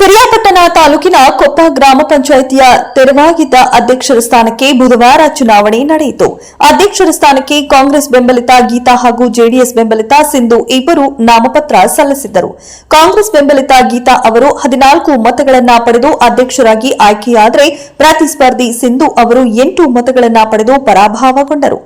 ಪಿರಿಯಾಪಟ್ಟಣ ತಾಲೂಕಿನ ಕೊಪ್ಪ ಗ್ರಾಮ ಪಂಚಾಯಿತಿಯ ತೆರವಾಗಿದ್ದ ಅಧ್ಯಕ್ಷರ ಸ್ಥಾನಕ್ಕೆ ಬುಧವಾರ ಚುನಾವಣೆ ನಡೆಯಿತು. ಅಧ್ಯಕ್ಷರ ಸ್ಥಾನಕ್ಕೆ ಕಾಂಗ್ರೆಸ್ ಬೆಂಬಲಿತ ಗೀತಾ ಹಾಗೂ ಜೆಡಿಎಸ್ ಬೆಂಬಲಿತ ಸಿಂಧು ಇಬ್ಬರು ನಾಮಪತ್ರ ಸಲ್ಲಿಸಿದ್ದರು. ಕಾಂಗ್ರೆಸ್ ಬೆಂಬಲಿತ ಗೀತಾ ಅವರು ಹದಿನಾಲ್ಕು ಮತಗಳನ್ನು ಪಡೆದು ಅಧ್ಯಕ್ಷರಾಗಿ ಆಯ್ಕೆಯಾದರೆ ಪ್ರತಿಸ್ಪರ್ಧಿ ಸಿಂಧು ಅವರು ಎಂಟು ಮತಗಳನ್ನು ಪಡೆದು ಪರಾಭವಗೊಂಡರು.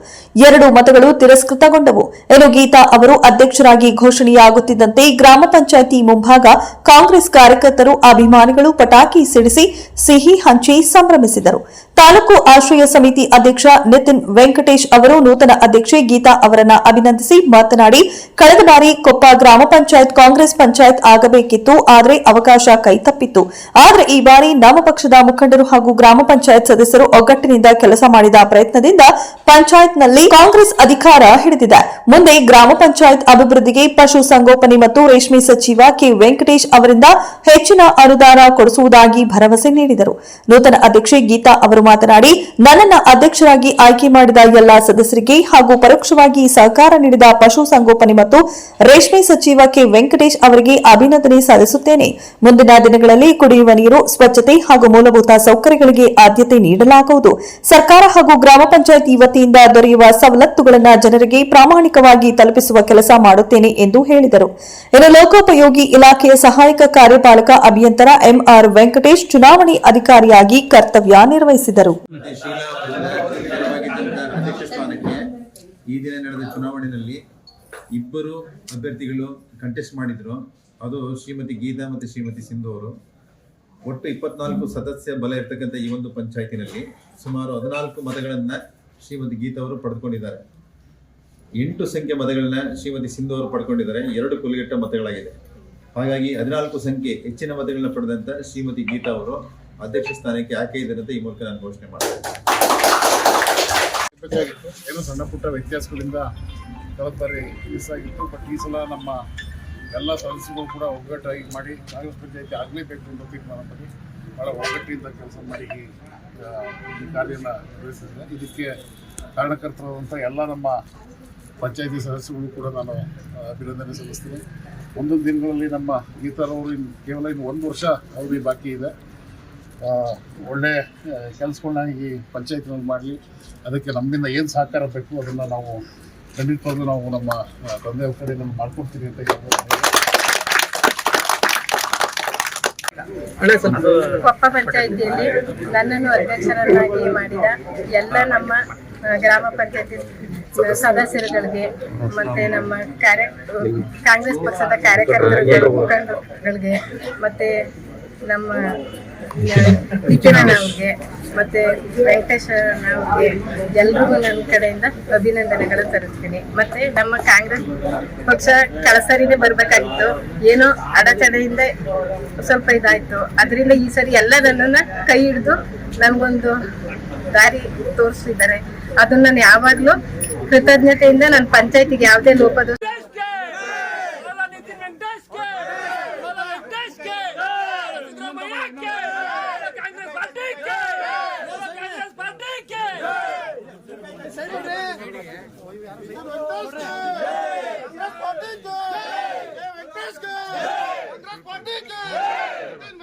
ಎರಡು ಮತಗಳು ತಿರಸ್ಕೃತಗೊಂಡವು. ಇನ್ನು ಗೀತಾ ಅವರು ಅಧ್ಯಕ್ಷರಾಗಿ ಘೋಷಣೆಯಾಗುತ್ತಿದ್ದಂತೆ ಗ್ರಾಮ ಪಂಚಾಯಿತಿ ಮುಂಭಾಗ ಕಾಂಗ್ರೆಸ್ ಕಾರ್ಯಕರ್ತರು ಅಭಿಮಾನಿಗಳು ಪಟಾಕಿ ಸಿಡಿಸಿ ಸಿಹಿ ಹಂಚಿ ಸಂಭ್ರಮಿಸಿದರು. ತಾಲೂಕು ಆಶ್ರಯ ಸಮಿತಿ ಅಧ್ಯಕ್ಷ ನಿತಿನ್ ವೆಂಕಟೇಶ್ ಅವರು ನೂತನ ಅಧ್ಯಕ್ಷೆ ಗೀತಾ ಅವರನ್ನು ಅಭಿನಂದಿಸಿ ಮಾತನಾಡಿ, ಕಳೆದ ಬಾರಿ ಕೊಪ್ಪ ಗ್ರಾಮ ಪಂಚಾಯತ್ ಕಾಂಗ್ರೆಸ್ ಪಂಚಾಯತ್ ಆಗಬೇಕಿತ್ತು, ಆದರೆ ಅವಕಾಶ ಕೈತಪ್ಪಿತ್ತು ಆದರೆ ಈ ಬಾರಿ ನಮ್ಮ ಪಕ್ಷದ ಮುಖಂಡರು ಹಾಗೂ ಗ್ರಾಮ ಪಂಚಾಯತ್ ಸದಸ್ಯರು ಒಗ್ಗಟ್ಟಿನಿಂದ ಕೆಲಸ ಮಾಡಿದ ಪ್ರಯತ್ನದಿಂದ ಪಂಚಾಯತ್ನಲ್ಲಿ ಕಾಂಗ್ರೆಸ್ ಅಧಿಕಾರ ಹಿಡಿದಿದೆ. ಮುಂದೆ ಗ್ರಾಮ ಪಂಚಾಯತ್ ಅಭಿವೃದ್ಧಿಗೆ ಪಶು ಸಂಗೋಪನೆ ಮತ್ತು ರೇಷ್ಮೆ ಸಚಿವ ಕೆ ವೆಂಕಟೇಶ್ ಅವರಿಂದ ಹೆಚ್ಚಿನ ಅನುದಾನ ಕೊಡಿಸುವುದಾಗಿ ಭರವಸೆ ನೀಡಿದರು. ನೂತನ ಅಧ್ಯಕ್ಷೆ ಗೀತಾ ಅವರು ಮಾತನಾಡಿ, ನನ್ನನ್ನು ಅಧ್ಯಕ್ಷರಾಗಿ ಆಯ್ಕೆ ಮಾಡಿದ ಎಲ್ಲಾ ಸದಸ್ಯರಿಗೆ ಹಾಗೂ ಪರೋಕ್ಷವಾಗಿ ಸಹಕಾರ ನೀಡಿದ ಪಶುಸಂಗೋಪನೆ ಮತ್ತು ರೇಷ್ಮೆ ಸಚಿವ ಕೆ. ವೆಂಕಟೇಶ್ ಅವರಿಗೆ ಅಭಿನಂದನೆ ಸಲ್ಲಿಸುತ್ತೇನೆ. ಮುಂದಿನ ದಿನಗಳಲ್ಲಿ ಕುಡಿಯುವ ನೀರು, ಸ್ವಚ್ಛತೆ ಹಾಗೂ ಮೂಲಭೂತ ಸೌಕರ್ಯಗಳಿಗೆ ಆದ್ಯತೆ ನೀಡಲಾಗುವುದು. ಸರ್ಕಾರ ಹಾಗೂ ಗ್ರಾಮ ಪಂಚಾಯತ್ ವತಿಯಿಂದ ದೊರೆಯುವ ಸವಲತ್ತುಗಳನ್ನು ಜನರಿಗೆ ಪ್ರಾಮಾಣಿಕವಾಗಿ ತಲುಪಿಸುವ ಕೆಲಸ ಮಾಡುತ್ತೇನೆ ಎಂದು ಹೇಳಿದರು. ಇನ್ನು ಲೋಕೋಪಯೋಗಿ ಇಲಾಖೆಯ ಸಹಾಯಕ ಕಾರ್ಯಪಾಲಕ ಅಭಿಯಂತರ ಎಂಆರ್ ವೆಂಕಟೇಶ್ ಚುನಾವಣೆ ಅಧಿಕಾರಿಯಾಗಿ ಕರ್ತವ್ಯ ನಿರ್ವಹಿಸಿದರು. ಈ ದಿನ ನಡೆದ ಚುನಾವಣೆಯಲ್ಲಿ ಇಬ್ಬರು ಅಭ್ಯರ್ಥಿಗಳು ಕಂಟೆಸ್ಟ್ ಮಾಡಿದ್ರು. ಅದು ಶ್ರೀಮತಿ ಗೀತಾ ಮತ್ತು ಶ್ರೀಮತಿ ಸಿಂಧು ಅವರು. ಒಟ್ಟು ಇಪ್ಪತ್ನಾಲ್ಕು ಸದಸ್ಯ ಬಲ ಇರ್ತಕ್ಕಂಥ ಈ ಒಂದು ಪಂಚಾಯತಿನಲ್ಲಿ ಸುಮಾರು ಹದಿನಾಲ್ಕು ಮತಗಳನ್ನು ಶ್ರೀಮತಿ ಗೀತಾ ಅವರು ಪಡೆದುಕೊಂಡಿದ್ದಾರೆ. ಎಂಟು ಸಂಖ್ಯೆ ಮತಗಳನ್ನ ಶ್ರೀಮತಿ ಸಿಂಧು ಅವರು ಪಡ್ಕೊಂಡಿದ್ದಾರೆ ಎರಡು ಕುಲಗೆಟ್ಟ ಮತಗಳಾಗಿದೆ. ಹಾಗಾಗಿ ಹದಿನಾಲ್ಕು ಸಂಖ್ಯೆ ಹೆಚ್ಚಿನ ಮತಗಳನ್ನ ಪಡೆದಂತ ಶ್ರೀಮತಿ ಗೀತಾ ಅವರು ಅಧ್ಯಕ್ಷ ಸ್ಥಾನಕ್ಕೆ ಆಯ್ಕೆ ಅಂತ ಈ ಮೂಲಕ ನಾನು ಘೋಷಣೆ ಮಾಡ್ತೇನೆ. ಏನು ಸಣ್ಣ ಪುಟ್ಟ ವ್ಯತ್ಯಾಸಗಳಿಂದ ಕಳೆದ ಬಾರಿ ಮಿಸ್ ಆಗಿತ್ತು ಬಟ್ ಈ ಸಲ ನಮ್ಮ ಎಲ್ಲ ಸದಸ್ಯರು ಕೂಡ ಒಗ್ಗಟ್ಟಾಗಿ ಮಾಡಿ ಕಾಂಗ್ರೆಸ್ ಪಂಚಾಯತಿ ಆಗಲೇಬೇಕು ಅಂತ ತೀರ್ಮಾನ ಮಾಡಿ ಬಹಳ ಒಗ್ಗಟ್ಟಿನಿಂದ ಕೆಲಸ ಮಾಡಿ ಈ, ಕಾರ್ಯನ ನಿರ್ವಹಿಸಿದೆ ಇದಕ್ಕೆ ಕಾರಣಕರ್ತರಾದಂಥ ಎಲ್ಲ ನಮ್ಮ ಪಂಚಾಯತಿ ಸದಸ್ಯರು ಕೂಡ ನಾನು ಅಭಿನಂದನೆ ಸಲ್ಲಿಸ್ತೀನಿ. ಮುಂದೊಂದು ದಿನಗಳಲ್ಲಿ ನಮ್ಮ ಗೀತಾರವರು ಇನ್ನು ಕೇವಲ ಇನ್ನು ಒಂದು ವರ್ಷ ಅವಧಿ ಬಾಕಿ ಇದೆ. ಆ, ಒಳ್ಳೆ ಕೆಲಸಗಳನ್ನ ಈ ಪಂಚಾಯತ್ನಲ್ಲಿ ಮಾಡಲಿ. ಅದಕ್ಕೆ ನಮ್ಮಿಂದ ಏನು ಸಹಕಾರ ಬೇಕು ಅದನ್ನು ನಾವು ಖಂಡಿತವಾಗ್ಲೂ ನಾವು ನಮ್ಮ ತಂದೆಯ ತಂದೆಯವ್ರ ಕಡೆ ನಾನು ಮಾಡ್ಕೊಡ್ತೀವಿ ಅಂತ ಹೇಳ್ಬೋದು. ಕೊಪ್ಪ ಪಂಚಾಯಿತಿಯಲ್ಲಿ ನನ್ನನ್ನು ಅಧ್ಯಕ್ಷರನ್ನಾಗಿ ಮಾಡಿದ ಎಲ್ಲ ನಮ್ಮ ಗ್ರಾಮ ಪಂಚಾಯತಿ ಸದಸ್ಯರುಗಳಿಗೆ ಮತ್ತೆ ನಮ್ಮ ಕಾರ್ಯ, ಕಾಂಗ್ರೆಸ್ ಪಕ್ಷದ ಕಾರ್ಯಕರ್ತರಿಗೆ ಮುಖಂಡರುಗಳಿಗೆ ಮತ್ತೆ ನಮ್ಮ ಅವ್ರಿಗೆ ಮತ್ತೆ ವೆಂಕಟೇಶ್ ಅವ್ರಿಗೆ ಎಲ್ರಿಗೂ ನನ್ನ ಕಡೆಯಿಂದ ಅಭಿನಂದನೆಗಳು ತರಿಸ್ತೀನಿ ಮತ್ತೆ ನಮ್ಮ ಕಾಂಗ್ರೆಸ್ ಪಕ್ಷ ಕಳಸರಿನೇ ಬರ್ಬೇಕಾಗಿತ್ತು. ಏನೋ ಅಡಚಣೆಯಿಂದ ಸ್ವಲ್ಪ ಇದಾಯ್ತು. ಅದರಿಂದ ಈ ಸರಿ ಎಲ್ಲ ನನ್ನನ್ನ ಕೈ ಹಿಡಿದು ನನ್ಗೊಂದು ದಾರಿ ತೋರಿಸಿದ್ದಾರೆ. ಅದನ್ನ ನಾನು ಯಾವಾಗ್ಲೂ ಕೃತಜ್ಞತೆಯಿಂದ ನನ್ನ ಪಂಚಾಯತಿಗೆ ಯಾವುದೇ ಲೋಪದೋಷ Hola